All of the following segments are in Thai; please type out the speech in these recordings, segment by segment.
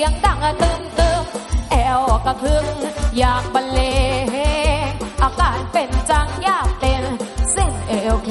สียงดังตึมตึมแอลกระพึงอยากบรรเลงอาการเป็นจังอยากเป็นเส้นเอวเค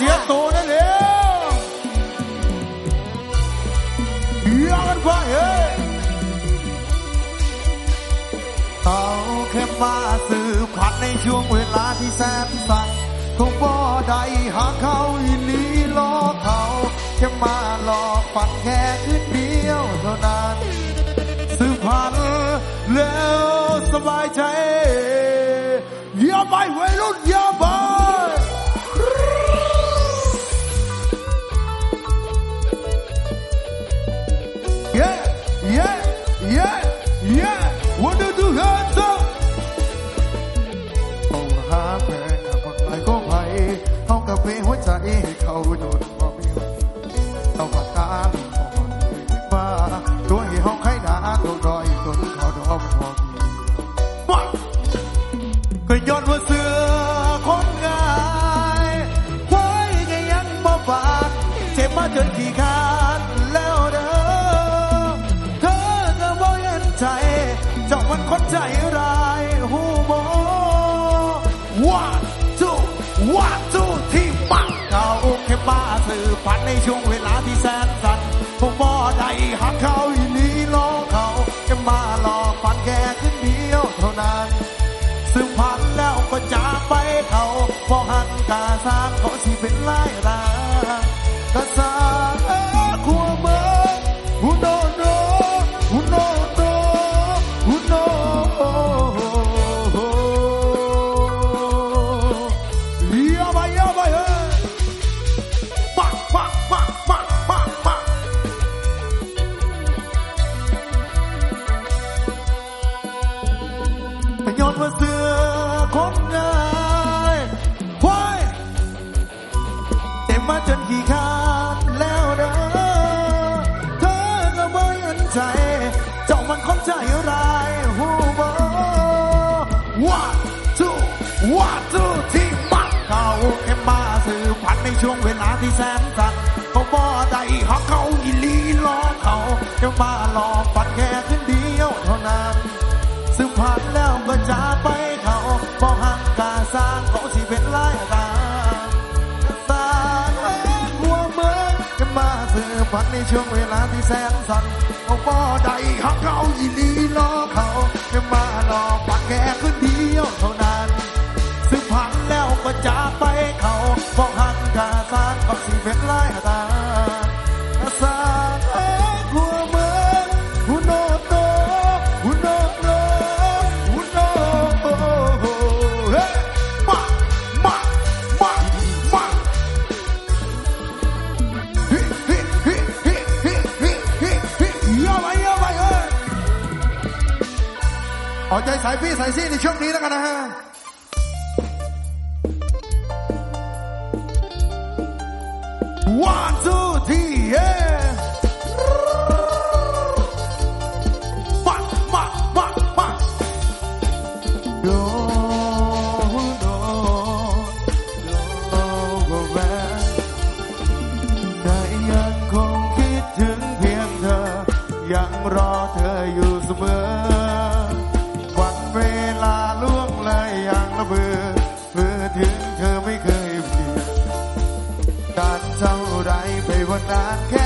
เสียโตนั่นเองเฮียกันไปเฮ้ยเขาแค่มาสื่อพันในช่วงเวลาที่แสนสั่นคงบ่ได้หาเขาอีหลีหลอเขาแค่มาหลอกฝันแค่คืนเดียวเท่านั้นสื่อพันแล้วสบายใจ อากาแฟหัวใจให้เขาโดนบ่มีเอาปากกาลงก่อนมาตัวให้ห้องให้หนาตัวรอยตัวเขาดอกพอมีมาก็ย้อนว่าซื้อ หักเขาอีนี้ล้อเขาจะมาหลอกฝันแค่ขึ้นเดียวเท่านั้น ซึ่งพันแล้วก็จากไปเขาพอหันตาสร้างเขาสิเป็นลายราง ช่วงเวลาที่แสนสั้นเขาบ่ได้หักเขาอีลีล้อเขาแค่มาหลอกฝันแค่คืนเดียวเท่านั้นซึ่งผ่านแล้วก็จะไปเขาบอกหักกาสร้างเขาสิเป็นลายตาตาหัวเมืองจะมาสื่อฝันในช่วงเวลาที่แสนสั้นเขาบ่ได้หักเขาอีลีล้อเขาจะมาหลอกฝันแค่คืนเดียว 感谢你听你的歌呢。One two。I can.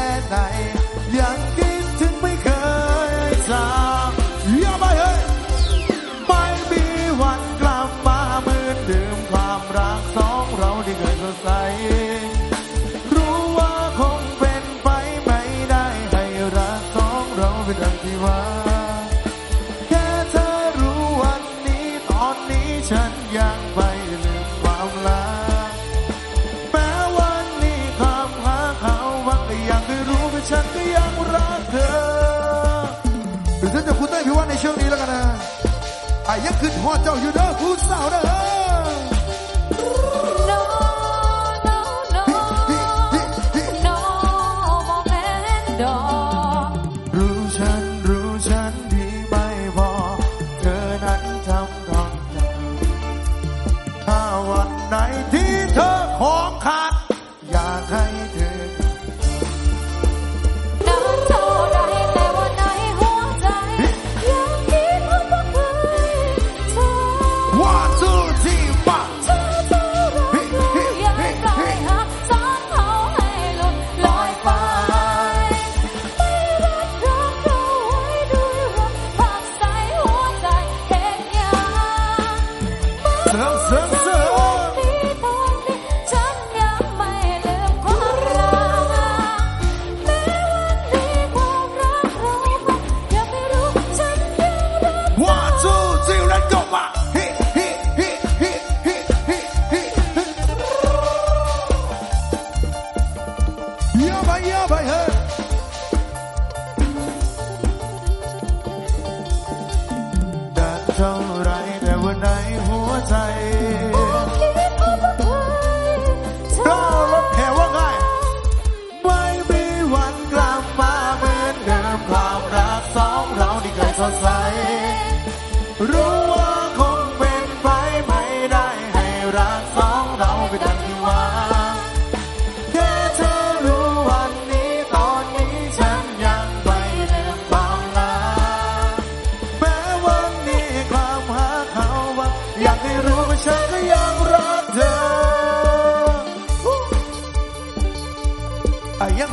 ขึ้นหอดเจ้าอยู่เด้อผู้สาวเด้อ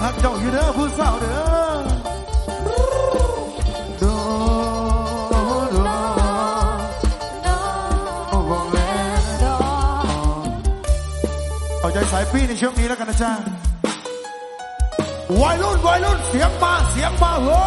หักเจ้าอยู่เด้อผู้สาวเด้อโดโดโอ้บอกแล้วเอาใจสายพี่ในช่วงนี้แล้วกันนะจ๊ะวัยรุ่นวัยรุ่นเสียงมาเสียงมาเฮ้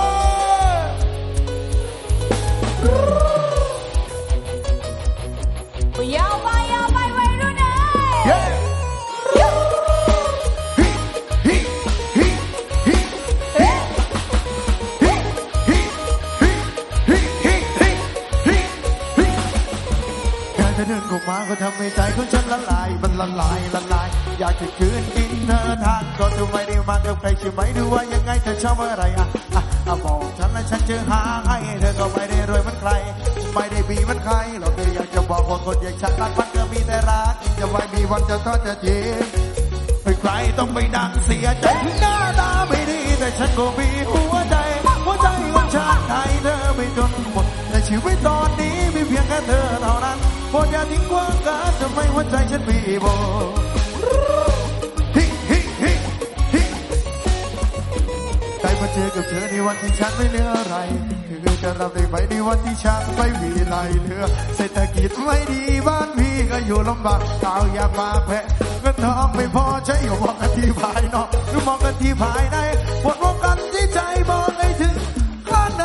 อยากจะคืนกินเธอทานก็เธอไม่ได้มากับใครใช่ไหมดูว่ายังไงเธอชอบอะไรอะอะอะบอกฉันและฉันจะหาให้เธอก็ไม่ได้รวยเหมันใคร ไม่ได้มีเหมันใครเราแค่อยากจะบอกว่าคนอย่างฉันรักมันก็มีแต่รักจะไม่มีวันจะทอดจะทิ้งใครต้องไปนั่งเสียใจหน้าตาไม่ดีแต่ฉันก็มีหัวใจหัวใจของฉันให้เธอไปจนหมดในชีวิตตอนนี้มีเพียงแค่เธอเท่านั้นโปรดอย่าทิ้งกว้างกันทำไมหัวใจฉันมีโบ วันที่ฉันไม่เหลืออะไรคือจะรับได้ไหมในวันที่ฉันไม่มีไรเธอเศรษฐกิจไม่ดีบ้านพี่ก็อยู่ลำบากข้าวยากมาแพะเงินทองไม่พอใช้อยู่มองกันที่ภายนอกหรือมองกันที่ภายในปวดมองกันที่ใจมองให้ถึงข้างใน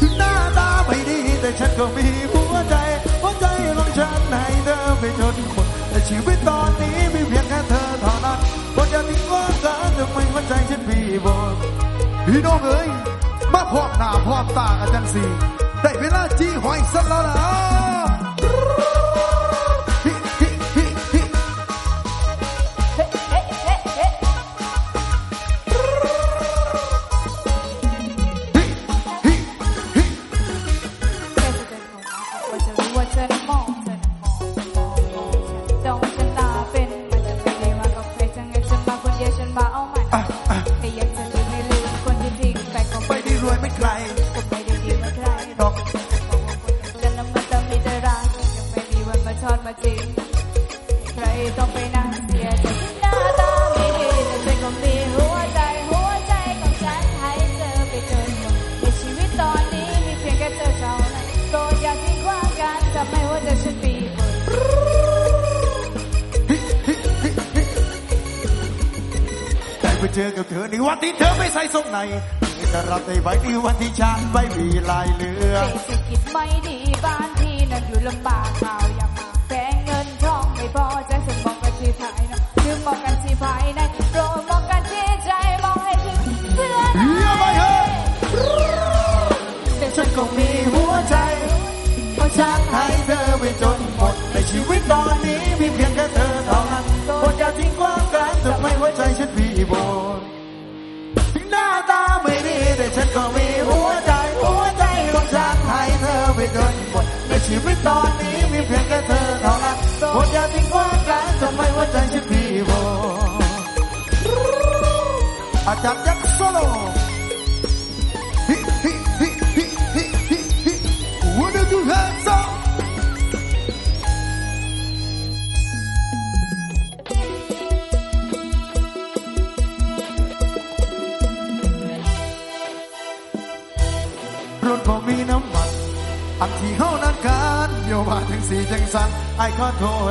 ถึงหน้าตาไม่ดีแต่ฉันก็มี พี่น้องเอ๋ยมาพร้อมหน้าพร้อมตากันจังสีได้เวลาจี้หอยสันแล้วล่ะ ในวันที่เธอไม่ใส่ทรงในจะรับได้ไหมในวันที่ฉันไม่มีลายเรือเศรษฐกิจไม่ดีบ้านพี่นั้นอยู่ลำบากข่าวอย่างมากแพงเงินทองไม่พอใจฉันมองกันที่ภายนอกถึงมองกันที่ภายในโปรดมองกันที่ใจมองให้ถึงเพื่อนเยี่ยมไปเฮ้ยแต่ฉัฉันนก็ก็มีมีหัวใจเพราะฉันให้เธอไปจนหมดในชีวิตตอนนี้มีเพียงแค่เธอเท่านั้นโปรดอย่าทิ้งความกันทำไมหัวใจฉันมีโบ ฉันก็มีหัวใจหัวใจของฉันให้เธอไปจนหมดในชีวิตตอน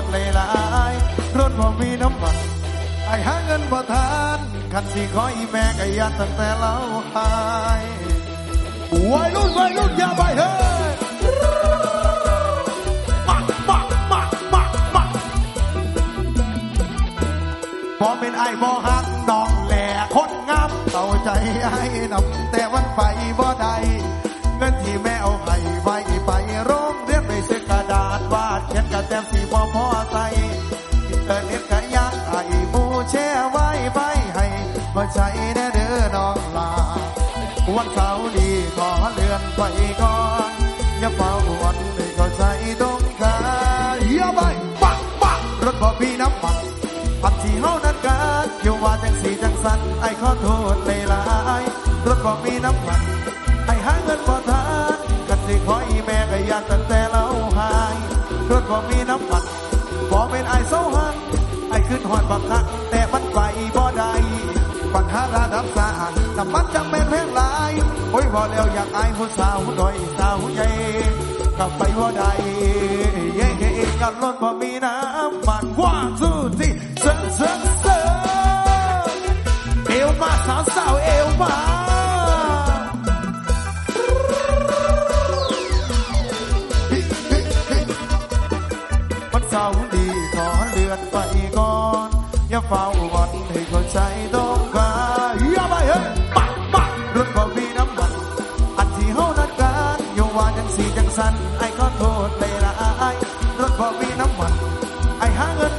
อโทษหลายๆรถบ่มีน้ำมันไอ้หาเงินบ่ทานคันสีขออีแม่ก็ยันตั้งแต่เราหายวัยรุ่นวัยรุ่นอย่าไปเฮ้ยมามามามามาบ่เป็นไอ้บ่หักน้องแหล่คนงามเอาใจไอ้นำแต่วันไปบ่ได้เงินที่แม่เอาให้ไว้ไปโรงเรียนไปซื้อกระดาษวาดเขียนกระแตมสีบ่พอ ใจแน่เด้อน้องลา วันเสาร์นี้ขอเลื่อนไปก่อนอย่าเฝ้าวันให้เข้าใจตรงกันอย่าไปปักปักรถบ่มีน้ำมันปัดที่เฮานั้นกันอยู่ว่าจังสีจังสันไอ้ขอโทษในหลายรถบ่มีน้ำมันไอ้หาเงินบ่ทานกันสิขออีแม่ก็อยากตั้งแต่เราหายรถบ่มีน้ำมันบ่เป็นไอ้เสาหันไอ้ขึ้นหอดบักคักแต่มันไปบ่ ได้ระดับสานน้ำมันจังแม่นแพลงลายโอ้ยพอแล้วอยากอายผู้สาวหน่อยสาวใหญ่กลับไปว่าใดเย้เย้ยอดรถบ่มีน้ำมันว่าสู้ที่เซิร์ฟเซิร์ฟเซิร์ฟเอวมาสาวสาวเอวมาสาร์ดีขอเลือนไปก่อนอย่าเฝ้า บ่มีน้ำ